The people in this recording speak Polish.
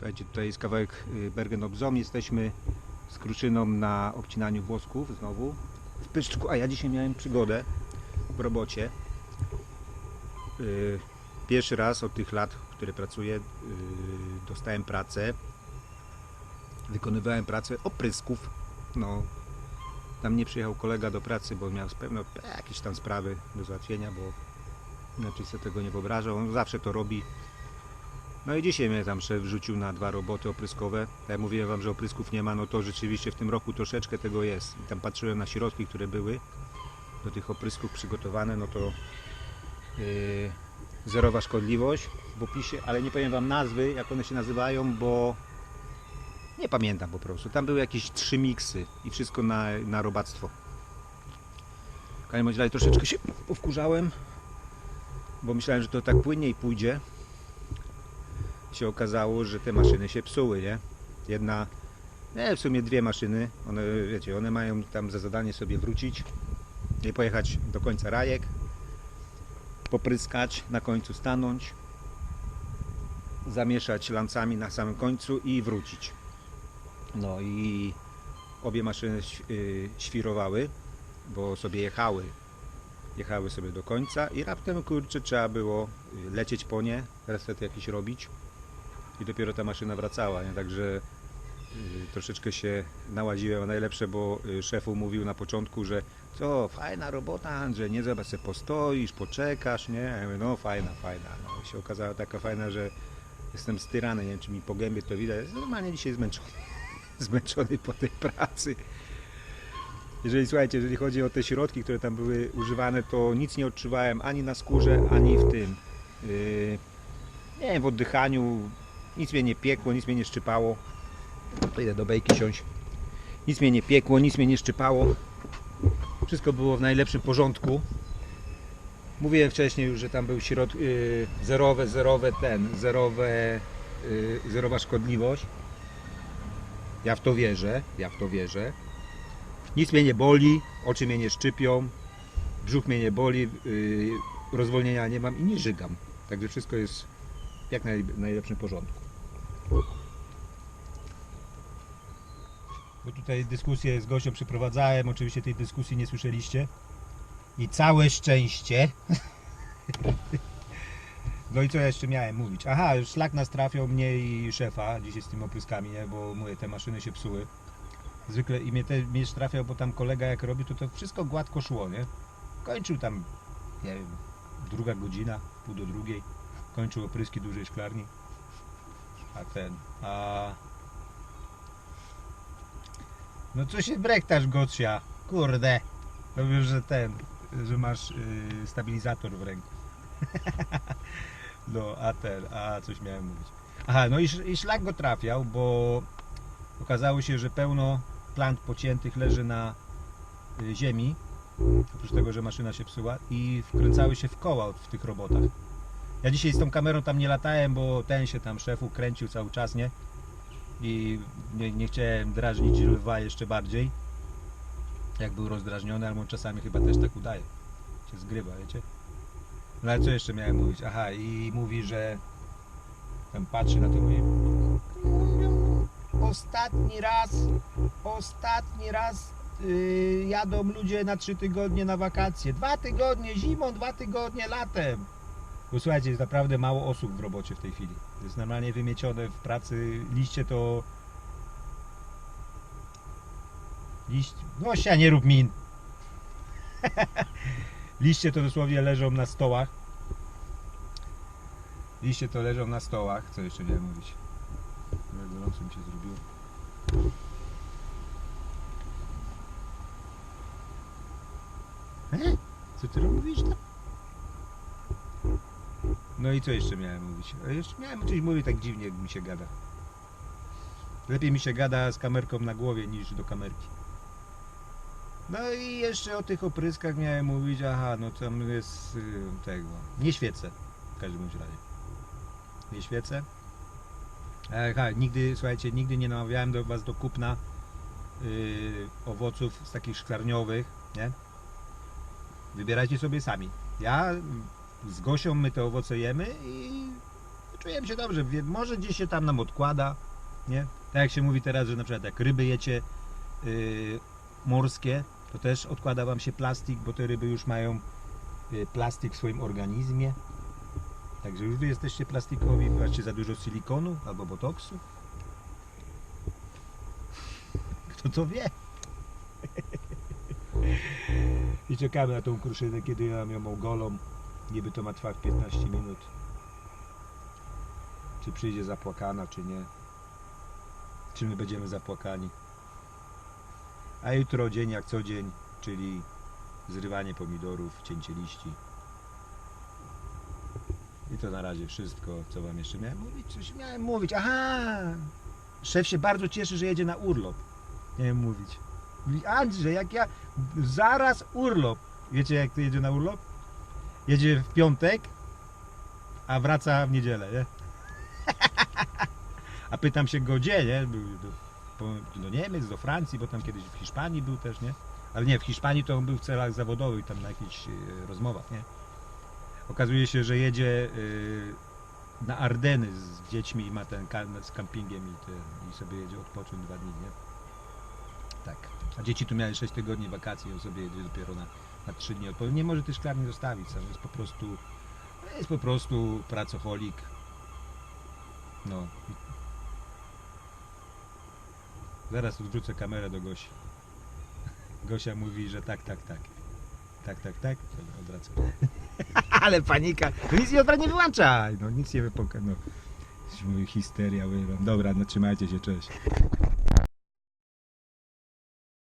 Słuchajcie, tutaj jest kawałek y, Bergen-op-Zoom. Jesteśmy z Kruszyną na obcinaniu włosków znowu w Pyszczku, a ja dzisiaj miałem przygodę w robocie. Y, Pierwszy raz od tych lat, które pracuję, y, dostałem pracę. Wykonywałem pracę oprysków. No, tam nie przyjechał kolega do pracy, bo miał pewno jakieś tam sprawy do załatwienia, bo inaczej sobie tego nie wyobrażał. On zawsze to robi. No i dzisiaj mnie tam szef wrzucił na dwa roboty opryskowe. Tak jak mówiłem wam, że oprysków nie ma, no to rzeczywiście w tym roku troszeczkę tego jest. I tam patrzyłem na środki, które były do tych oprysków przygotowane, no to yy, zerowa szkodliwość w opisie, ale nie powiem wam nazwy, jak one się nazywają, bo nie pamiętam po prostu. Tam były jakieś trzy miksy i wszystko na, na robactwo. W każdym razie troszeczkę się powkurzałem, bo myślałem, że to tak płynniej pójdzie. Się okazało, że te maszyny się psuły, nie? Jedna, nie, w sumie dwie maszyny, one, wiecie, one mają tam za zadanie sobie wrócić i pojechać do końca rajek, popryskać, na końcu stanąć, zamieszać lancami na samym końcu i wrócić. No i obie maszyny y, świrowały, bo sobie jechały. Jechały sobie do końca i raptem kurczę trzeba było y, lecieć po nie, reset jakiś robić i dopiero ta maszyna wracała, nie? Także y, troszeczkę się nałaziłem, najlepsze, bo y, szefu mówił na początku, że co, fajna robota Andrzej, nie zobacz sobie postoisz, poczekasz, nie? Ja mówię, no fajna, fajna. No się okazała taka fajna, że jestem styrany, nie wiem czy mi po gębie to widać, normalnie dzisiaj zmęczony, zmęczony po tej pracy. Jeżeli słuchajcie, jeżeli chodzi o te środki, które tam były używane, to nic nie odczuwałem ani na skórze, ani w tym. Yy, nie wiem, w oddychaniu. Nic mnie nie piekło, nic mnie nie szczypało. Idę do bejki siąść. Nic mnie nie piekło, nic mnie nie szczypało. Wszystko było w najlepszym porządku. Mówiłem wcześniej już, że tam był środ... Yy, zerowe, zerowe ten, zerowe, yy, zerowa szkodliwość. Ja w to wierzę, ja w to wierzę. Nic mnie nie boli, oczy mnie nie szczypią, brzuch mnie nie boli, yy, rozwolnienia nie mam i nie żygam. Także wszystko jest w jak naj, najlepszym porządku. Bo tutaj dyskusję z gością przeprowadzałem, oczywiście tej dyskusji nie słyszeliście. I całe szczęście. No i co ja jeszcze miałem mówić? Aha, szlak nas trafiał mnie i szefa dzisiaj z tymi opryskami, nie? bo mówię, te maszyny się psuły. Zwykle i mnie też mnie trafiał, bo tam kolega jak robi, to to wszystko gładko szło, nie? Kończył tam, nie wiem, druga godzina, pół do drugiej. Kończył opryski dużej szklarni. A ten, a... No co się brektasz, Gocia? Kurde. Powiem, że ten, że masz yy, stabilizator w ręku. no, a ten, a coś miałem mówić. Aha, no i, i szlak go trafiał, bo okazało się, że pełno plant pociętych leży na y, ziemi, oprócz tego, że maszyna się psuła i wkręcały się w koła w tych robotach. Ja dzisiaj z tą kamerą tam nie latałem, bo ten się tam szefu kręcił cały czas, nie? I nie, nie chciałem drażnić lwa jeszcze bardziej, jak był rozdrażniony, albo czasami chyba też tak udaje, się zgrywa, wiecie? No ale co jeszcze miałem mówić? Aha, i mówi, że tam patrzy na to i mówi ostatni raz, ostatni raz yy, jadą ludzie na trzy tygodnie na wakacje. Dwa tygodnie zimą, dwa tygodnie latem. Bo słuchajcie, jest naprawdę mało osób w robocie w tej chwili. Jest normalnie wymiecione w pracy. Liście to... Liść... Gościa, nie rób min. Liście to dosłownie leżą na stołach. Liście to leżą na stołach. Co jeszcze miałem mówić? Gorąco mi się zrobiło. E? Co ty robisz? No i co jeszcze miałem mówić? A jeszcze miałem coś mówić tak dziwnie, jak mi się gada. Lepiej mi się gada z kamerką na głowie niż do kamerki. No i jeszcze o tych opryskach miałem mówić, aha, no tam jest y, tego, nie świecę w każdym bądź razie. Nie świecę. Aha, nigdy, słuchajcie, nigdy nie namawiałem do Was do kupna y, owoców z takich szklarniowych, nie? Wybierajcie sobie sami. Ja z Gosią my te owoce jemy i czujemy się dobrze. Wie- Może gdzieś się tam nam odkłada, nie? Tak jak się mówi teraz, że na przykład jak ryby jecie yy, morskie, to też odkłada wam się plastik, bo te ryby już mają yy, plastik w swoim organizmie. Także już wy jesteście plastikowi, macie za dużo silikonu albo botoksu. Kto to wie? I czekamy na tą kruszynę, kiedy ja ją golą. Niby to ma trwać 15 minut. Czy przyjdzie zapłakana, czy nie. Czy my będziemy zapłakani. A jutro dzień jak co dzień, czyli zrywanie pomidorów, cięcie liści. I to na razie wszystko, co wam jeszcze miałem mówić. Coś miałem mówić. Aha! Szef się bardzo cieszy, że jedzie na urlop. Miałem mówić. Mówi, Andrzej, jak ja... Zaraz urlop. Wiecie jak to jedzie na urlop? Jedzie w piątek, a wraca w niedzielę, nie? A pytam się go gdzie, nie? Był do, do Niemiec, do Francji, bo tam kiedyś w Hiszpanii był też, nie? Ale nie, w Hiszpanii to on był w celach zawodowych, tam na jakichś e, rozmowach, nie? Okazuje się, że jedzie e, na Ardeny z dziećmi i ma ten z kampingiem i, ten, i sobie jedzie odpocząć dwa dni, nie? Tak. A dzieci tu miały 6 tygodni wakacji, on sobie jedzie dopiero na, na 3 dni odpocząć. Nie może tej szklarni zostawić sam, jest po prostu jest po prostu pracocholik. No. Zaraz odwrócę kamerę do Gosi. Gosia mówi, że tak, tak, tak. Tak, tak, tak. Dobra, odwracam. Ale panika. No nic nie, nie wyłączaj. No nic nie wypoka. No. Mówi histeria, mówię. Dobra, no trzymajcie się, cześć.